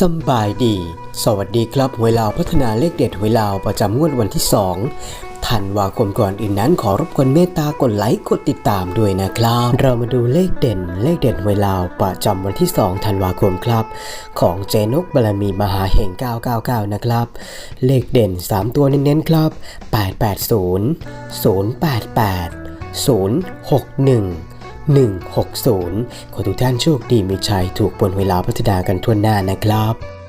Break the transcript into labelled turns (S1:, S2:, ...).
S1: สบายดี สวัสดีครับหวยลาวพัฒนาเลขเด็ดหวยลาวประจำงวดวันที่ 2 ธันวาคมก่อนอื่นนั้นขอรบกวนเมตตากดไลค์กดติดตามด้วยนะครับ เรามาดูเลขเด่น เลขเด่นหวยลาวประจำวันที่ 2 ธันวาคมครับ ของเจนกบารมีมหาเฮง999 นะครับ เลขเด่น 3 ตัวเน้นๆครับ 880 088 061 160 ขอทุกท่านโชคดีมีชัยถูกบนเวลาพัฒนากันทั่วหน้านะครับ